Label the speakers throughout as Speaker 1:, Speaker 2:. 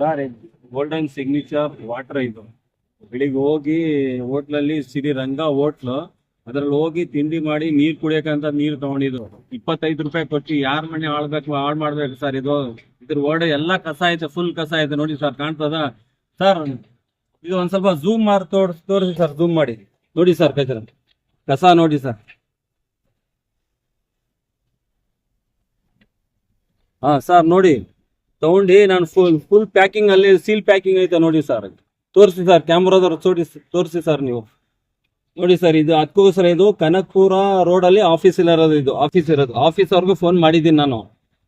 Speaker 1: Sir golden signature water ಇದು. ಬೆಳಿಗ್ಗೆ ಹೋಗಿ ಹೋಟ್ಲಲ್ಲಿ ಸಿರಿರಂಗ ಹೋಟ್ಲು. ಅದ್ರಲ್ಲಿ ಹೋಗಿ ತಿಂಡಿ ಮಾಡಿ ನೀರ್ ಕುಡಿಯಕಂತ ನೀರ್ ತಗೊಂಡಿದ್ರು. ಇಪ್ಪತ್ತೈದು ರೂಪಾಯಿ ಕೊಟ್ಟು ಯಾರ ಮನೆ ಆಳ್ಬೇಕು ಹಾಳು ಮಾಡ್ಬೇಕು ಸರ್ ಇದು. ಇದ್ರ ಓಡೆ ಎಲ್ಲ ಕಸ ಐತೆ ಫುಲ್ ಕಸ ಐತೆ ನೋಡಿ ಸರ್ ಕಾಣ್ತದ? ಸರ್ ಇದು ಒಂದ್ ಸ್ವಲ್ಪ ಝೂಮ್ ಮಾಡಿ ತೋರ್ಸ್ ತೋರಿಸಿ ಸರ್ ಝೂಮ್ ಮಾಡಿ. ನೋಡಿ ಸರ್ ಕಚರ ಕಸ ನೋಡಿ ಸರ್ ಹಾ ಸರ್ ನೋಡಿ. ತಗೊಂಡು ನಾನು ಫುಲ್ ಫುಲ್ ಪ್ಯಾಕಿಂಗ್ ಅಲ್ಲಿ ಸೀಲ್ ಪ್ಯಾಕಿಂಗ್ ಐತೆ ನೋಡಿ ಸರ್ ತೋರಿಸಿ ಸರ್ ಕ್ಯಾಮ್ರಾದವ್ರು ತೋರಿಸಿ ತೋರಿಸಿ ಸರ್ ನೀವು. ನೋಡಿ ಸರ್ ಇದು ಅದಕ್ಕೋಸ್ಕರ ಇದು ಕನಕಪುರ ರೋಡ್ ಅಲ್ಲಿ ಆಫೀಸ್ ಇರೋದು ಇದು ಆಫೀಸ್ ಇರೋದು. ಆಫೀಸ್ ಅವ್ರಿಗೂ ಫೋನ್ ಮಾಡಿದ್ದೀನಿ ನಾನು.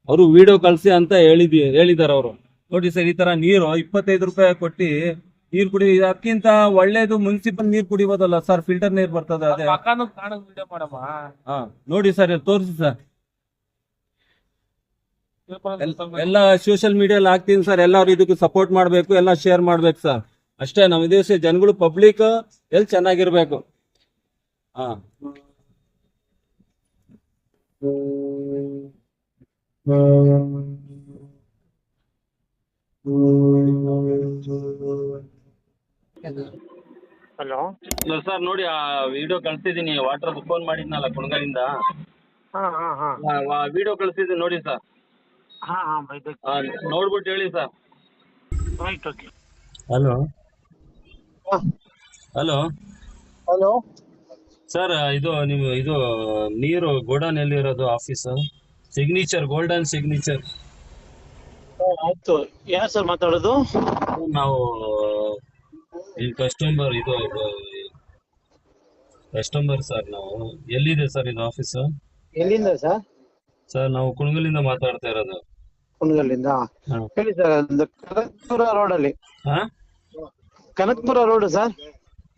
Speaker 1: ಅವರು ವಿಡಿಯೋ ಕಳಿಸಿ ಅಂತ ಹೇಳಿದಿ ಹೇಳಿದ್ದಾರೆ ಅವರು. ನೋಡಿ ಸರ್ ಈ ತರ ನೀರು ಇಪ್ಪತ್ತೈದು ರೂಪಾಯಿ ಕೊಟ್ಟು ನೀರು ಕುಡಿ ಅದಕ್ಕಿಂತ ಒಳ್ಳೇದು ಮುನ್ಸಿಪಲ್ ನೀರು ಕುಡಿಬೋದಲ್ಲ ಸರ್ ಫಿಲ್ಟರ್ ನೀರು ಬರ್ತದೆ ಅದೇ. ನೋಡಿ ಸರ್ ತೋರಿಸಿ ಸರ್ ಎಲ್ಲ ಸೋಷಿಯಲ್ ಮೀಡಿಯಲ್ಲಿ ಹಾಕ್ತೀನಿ ಸರ್ ಎಲ್ಲರೂ ಇದಕ್ಕೆ ಸಪೋರ್ಟ್ ಮಾಡಬೇಕು ಎಲ್ಲ ಶೇರ್ ಮಾಡ್ಬೇಕು ಸರ್ ಅಷ್ಟೇ ನಮ್ಮ ದೇಶ ಜನಗಳು ಪಬ್ಲಿಕ್ ಎಲ್ಲಿ ಚೆನ್ನಾಗಿರ್ಬೇಕು? ಹಾ.
Speaker 2: ಹಲೋ.
Speaker 1: ಸರ್ ನೋಡಿ ಆ ವಿಡಿಯೋ ಕಳ್ಸಿದೀನಿ ವಾಟರ್ ಫೋನ್ ಮಾಡಿದ್ನಲ್ಲ ಕುಣಗಲಿಂದ?
Speaker 2: ಹಾ ಹಾ ಹಾ.
Speaker 1: ವಿಡಿಯೋ ಕಳ್ಸಿದ್ದೀನಿ ನೋಡಿ ಸರ್
Speaker 2: ಹಾ
Speaker 1: ನೋಡ್ಬಿಟ್ಟು ಹೇಳಿ sir.
Speaker 2: Right okay.
Speaker 1: Hello. Hello.
Speaker 2: Hello.
Speaker 1: Sir ಇದು ನೀವು ಇದು ನೀರು ಗೋಡನ್ ಎಲ್ಲಿರೋದು ಆಫೀಸ್ ಸಿಗ್ನೇಚರ್ ಗೋಲ್ಡನ್ ಸಿಗ್ನೇಚರ್
Speaker 2: ಆಯ್ತು. ಯಾರು ಸರ್ ಮಾತಾಡೋದು?
Speaker 1: ನಾವು ಇಲ್ಲಿ ಕಸ್ಟಮರ್ ಇದು ಕಸ್ಟಮರ್ ಸರ್ ನಾವು. ಎಲ್ಲಿದೆ ಸರ್ ಇದು ಆಫೀಸ್
Speaker 2: ಎಲ್ಲಿಂದ ಸರ್?
Speaker 1: ಸರ್ ನಾವು ಕುಣಗಲಿಂದ ಮಾತಾಡ್ತಾ ಇರೋದು.
Speaker 2: ಕುಣಗಲ್ಲಿಂದ. ಹೇಳಿ ಸರ್ ಒಂದು ಕನಕಪುರ ರೋಡ್ ಅಲ್ಲಿ.
Speaker 1: ಹಾ?
Speaker 2: ಕನಕಪುರ ರೋಡ್ ಸರ್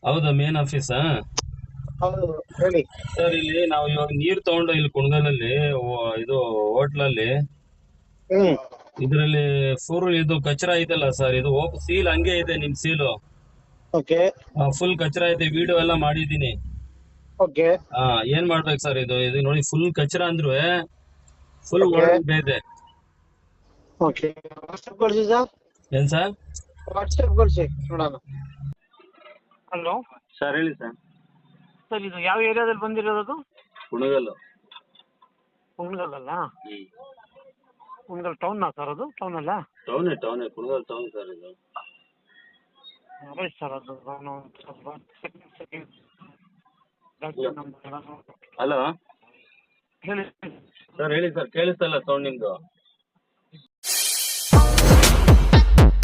Speaker 1: ಹೌದಾ ಮೇನ್ ಆಫೀಸಾ
Speaker 2: ಹೌದು ಹೇಳಿ.
Speaker 1: ಸರ್ ಇಲ್ಲಿ ನಾವು ಇವಾಗ ನೀರ್ ತಗೊಂಡು ಇಲ್ಲಿ ಕುಣಗಲಲ್ಲಿ ಓ- ಇದು ಹೋಟ್ಲಲ್ಲಿ.
Speaker 2: ಅಲ್ಲಿ
Speaker 1: ಇದರಲ್ಲಿ ಫುಲ್ ಇದು ಕಚರ ಐತಲ್ಲ ಸರ್ ಇದು ಸೀಲ್ ಹಂಗೆ ಇದೆ ನಿಮ್ ಸೀಲು
Speaker 2: ಓಕೆ
Speaker 1: ಫುಲ್ ಕಚರ ಐತೆ ವಿಡಿಯೋ ಎಲ್ಲ ಮಾಡಿದೀನಿ
Speaker 2: ಓಕೆ
Speaker 1: ಹಾ ಏನ್ ಮಾಡ್ಬೇಕು ಸರ್ ಇದು? ಇದು ನೋಡಿ ಫುಲ್ ಕಚರ ಅಂದ್ರು ಫುಲ್ ವರ್ಲ್ಡ್ ಇದೆ
Speaker 2: ಓಕೆ ವಾಟ್ಸ್ಆಪ್ ಕಳಿಸಿ ಸರ್.
Speaker 1: ಏನ್ ಸರ್?
Speaker 2: ವಾಟ್ಸ್ಆಪ್ ಕಳಿಸಿ ನೋಡೋಣ. ಹಲೋ.
Speaker 1: ಸರ್ ಹೇಳಿ ಸರ್.
Speaker 2: ಸರ್ ಇದು ಯಾವ ಏರಿಯಾದಲ್ಲಿ ಬಂದಿರೋದು
Speaker 1: ಕುಣಗಲ್ಲು
Speaker 2: ಕುಣಗಲ್ ಅಲ್ಲ ಕುಣಗಲ್ ಟೌನ್ ಸರ್ ಅದು? ಟೌನ್ ಅಲ್ಲ?
Speaker 1: ಟೌನೇ ಟೌನೇ ಕುಣಗಲ್ ಟೌನ್ ಸರ್ ಇದು.
Speaker 2: ರೈಟ್ ಸರ್ ಅದು ನಾನು ಸ್ವಲ್ಪ ಸೆಕೆಂಡ್ ಸೆಕೆಂಡ್
Speaker 1: ಹಲೋ.
Speaker 2: ಹೇಳಿ.
Speaker 1: ಸರ್ ಹೇಳಿ ಸರ್ ಕೇಳಿಸ್ತಲ್ಲ ಸೌಂಡ್ ನಿಮ್ದು.